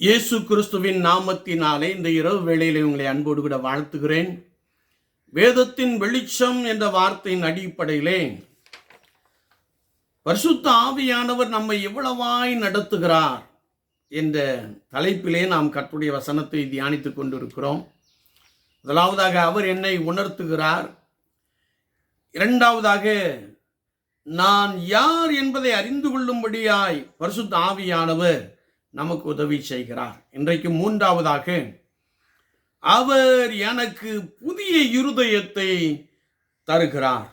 இயேசு கிறிஸ்துவின் நாமத்தினாலே இந்த இரவு வேளையிலே உங்களை அன்போடு கூட வாழ்த்துகிறேன். வேதத்தின் வெளிச்சம் என்ற வார்த்தையின் அடிப்படையிலே பரிசுத்த ஆவியானவர் நம்மை எவ்வளவாய் நடத்துகிறார் என்ற தலைப்பிலே நாம் கற்றுடைய வசனத்தை தியானித்துக் கொண்டிருக்கிறோம். முதலாவதாக அவர் என்னை உணர்த்துகிறார். இரண்டாவதாக நான் யார் என்பதை அறிந்து கொள்ளும்படியாய் பரிசுத்த ஆவியானவர் நமக்கு உதவி செய்கிறார். இன்றைக்கு மூன்றாவதாக அவர் எனக்கு புதிய இருதயத்தை தருகிறார்.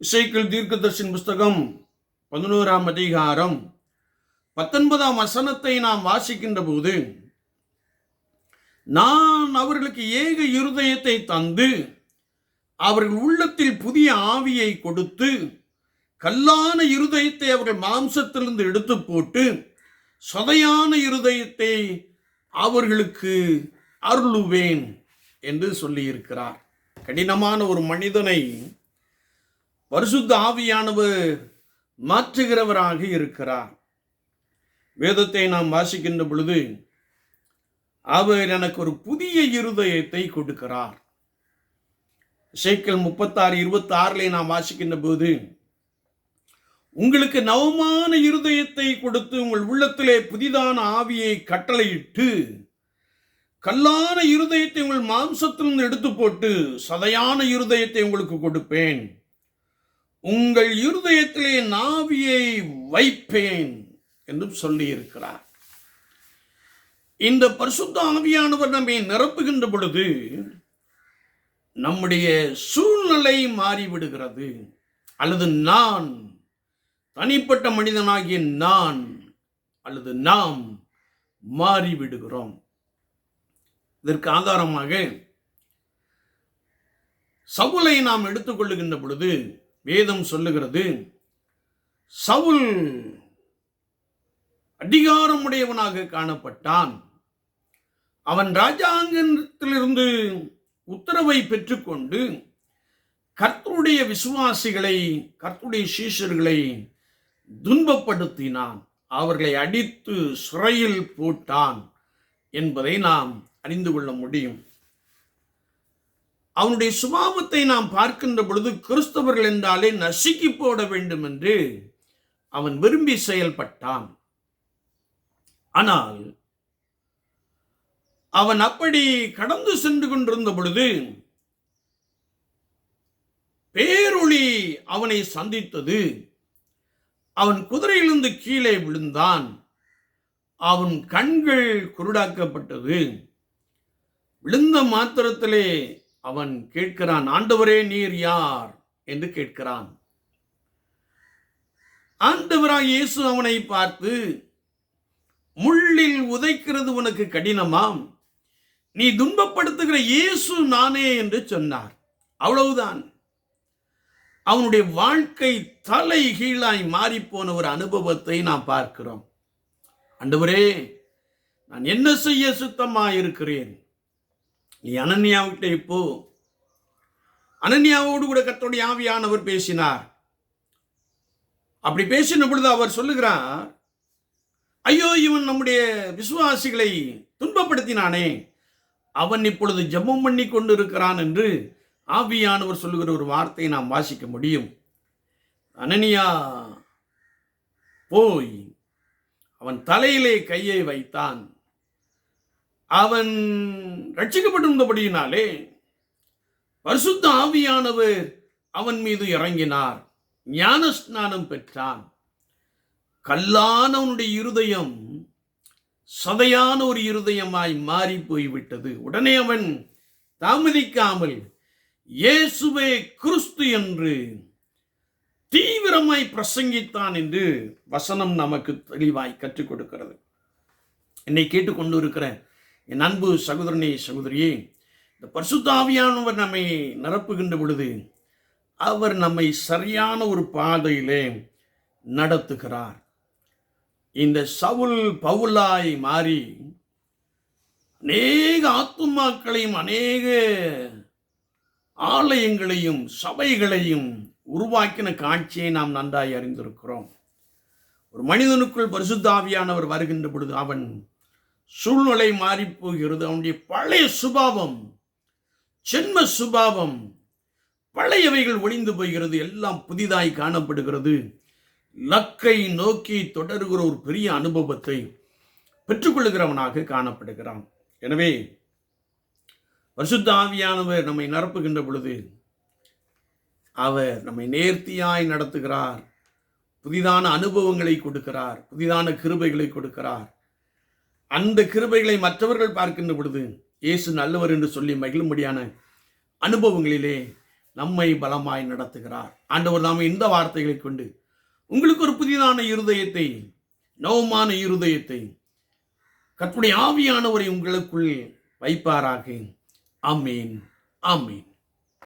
இசைக்கிள் தீர்க்கதர்ஷின் புஸ்தகம் பதினோராம் அதிகாரம் பத்தொன்பதாம் வசனத்தை நாம் வாசிக்கின்ற போது நான் அவர்களுக்கு ஏக இருதயத்தை தந்து அவர்கள் உள்ளத்தில் புதிய ஆவியை கொடுத்து கல்லான இருதயத்தை அவர்கள் மாம்சத்திலிருந்து எடுத்து போட்டு சொதையான இருதயத்தை அவர்களுக்கு அருளுவேன் என்று சொல்லியிருக்கிறார். கடினமான ஒரு மனிதனை பரிசுத்த ஆவியானவர் மாற்றுகிறவராக இருக்கிறார். வேதத்தை நாம் வாசிக்கின்ற பொழுது அவர் எனக்கு ஒரு புதிய இருதயத்தை கொடுக்கிறார். சேக்கல் முப்பத்தாறு இருபத்தி ஆறிலே நாம் வாசிக்கின்ற போது உங்களுக்கு நவமான இருதயத்தை கொடுத்து உங்கள் உள்ளத்திலே புதிதான ஆவியை கட்டளையிட்டு கல்லான இருதயத்தை உங்கள் மாம்சத்திலிருந்து எடுத்து போட்டு சதையான இருதயத்தை உங்களுக்கு கொடுப்பேன். உங்கள் இருதயத்திலே நாவியை வைப்பேன் என்றும் சொல்லியிருக்கிறார். இந்த பரிசுத்த ஆவியானவர் நம்மை நிரப்புகின்ற பொழுது நம்முடைய சூழ்நிலை மாறிவிடுகிறது. அல்லது நான் தனிப்பட்ட மனிதனாகிய நான் அல்லது நாம் மாறிவிடுகிறோம். இதற்கு ஆதாரமாக சவுலை நாம் எடுத்துக்கொள்ளுகின்ற பொழுது வேதம் சொல்லுகிறது சவுல் அதிகாரமுடையவனாக காணப்பட்டான். அவன் ராஜாங்கத்திலிருந்து உத்தரவை பெற்றுக்கொண்டு கர்த்தருடைய விசுவாசிகளை கர்த்தருடைய சீஷர்களை துன்பப்படுத்தினான். அவர்களை அடித்து சிறையில் போட்டான் என்பதை நாம் அறிந்து கொள்ள முடியும். அவனுடைய சுபாவத்தை நாம் பார்க்கின்ற பொழுது கிறிஸ்தவர்கள் என்றாலே நசுக்கி போட வேண்டும் என்று அவன் விரும்பி செயல்பட்டான். ஆனால் அவன் அப்படி கடந்து சென்று கொண்டிருந்த பொழுது பேரொளி அவனை சந்தித்தது. அவன் குதிரையிலிருந்து கீழே விழுந்தான். அவன் கண்கள் குருடாக்கப்பட்டது. விழுந்த மாத்திரத்திலே அவன் கேட்கிறான் ஆண்டவரே நீர் யார்? என்று கேட்கிறான். ஆண்டவராய் இயேசு அவனை பார்த்து முள்ளில் உதைக்கிறது உனக்கு கடினமாம். நீ துன்பப்படுத்துகிற இயேசு நானே என்று சொன்னார். அவ்வளவுதான். அவனுடைய வாழ்க்கை தலை கீழாய் மாறிப்போன ஒரு அனுபவத்தை நாம் பார்க்கிறோம். அண்டவரே நான் என்ன செய்ய சுத்தமா இருக்கிறேன் நீ அனன்யாவிட்ட இப்போ அனன்யாவோடு கூட கத்தோடைய ஆவியானவர் பேசினார். அப்படி பேசின பொழுது அவர் சொல்லுகிறார் ஐயோ இவன் நம்முடைய விசுவாசிகளை துன்பப்படுத்தினானே. அவன் இப்பொழுது ஜெபம் பண்ணி கொண்டு இருக்கிறான் என்று ஆவியானவர் சொல்லுகிற ஒரு வார்த்தையை நாம் வாசிக்க முடியும். அனனியா போய் அவன் தலையிலே கையை வைத்தான். அவன் ரட்சிக்கப்பட்டிருந்தபடியினாலே பரிசுத்த ஆவியானவர் அவன் மீது இறங்கினார். ஞான ஸ்நானம் பெற்றான். கல்லானவனுடைய இருதயம் சதையான ஒரு இருதயமாய் மாறி போய்விட்டது. உடனே அவன் தாமதிக்காமல் இயேசுவே கிறிஸ்து என்று தீவிரமாய் பிரசங்கித்தான் என்று வசனம் நமக்கு தெளிவாய் கற்றுக் கொடுக்கிறது. என்னை கேட்டுக்கொண்டு இருக்கிற என் அன்பு சகோதரனே சகோதரியே இந்த பரிசுத்தாவியானவர் நம்மை நிரப்புகின்ற பொழுது அவர் நம்மை சரியான ஒரு பாதையிலே நடத்துகிறார். இந்த சவுல் பவுலாய் மாறி அநேக ஆத்துமாக்களையும் அநேக ஆலயங்களையும் சபைகளையும் உருவாக்கின காட்சியை நாம் நன்றாய் அறிந்திருக்கிறோம். ஒரு மனிதனுக்குள் பரிசுத்தாவியானவர் வருகின்ற பொழுது அவன் சூழ்நிலை மாறிப்போகிறது அவனுடைய பழைய சுபாவம் சென்ம சுபாவம் பழையவைகள் ஒளிந்து போகிறது. எல்லாம் புதிதாய் காணப்படுகிறது. லக்கை நோக்கி தொடர்கிற ஒரு பெரிய அனுபவத்தை பெற்றுக்கொள்கிறவனாக காணப்படுகிறான். எனவே பரிசுத்த ஆவியானவர் நம்மை நிரப்புகின்ற பொழுது அவர் நம்மை நேர்த்தியாய் நடத்துகிறார். புதிதான அனுபவங்களை கொடுக்கிறார். புதிதான கிருபைகளை கொடுக்கிறார். அந்த கிருபைகளை மற்றவர்கள் பார்க்கின்ற பொழுது இயேசு நல்லவர் என்று சொல்லி மகிழும்படியான அனுபவங்களிலே நம்மை பலமாய் நடத்துகிறார். ஆண்டவர் நாம் இந்த வார்த்தைகளை கொண்டு உங்களுக்கு ஒரு புதிதான இருதயத்தை நவமான இருதயத்தை கற்புடைய ஆவியானவரை உங்களுக்குள் வைப்பாராக. Amen. Amen.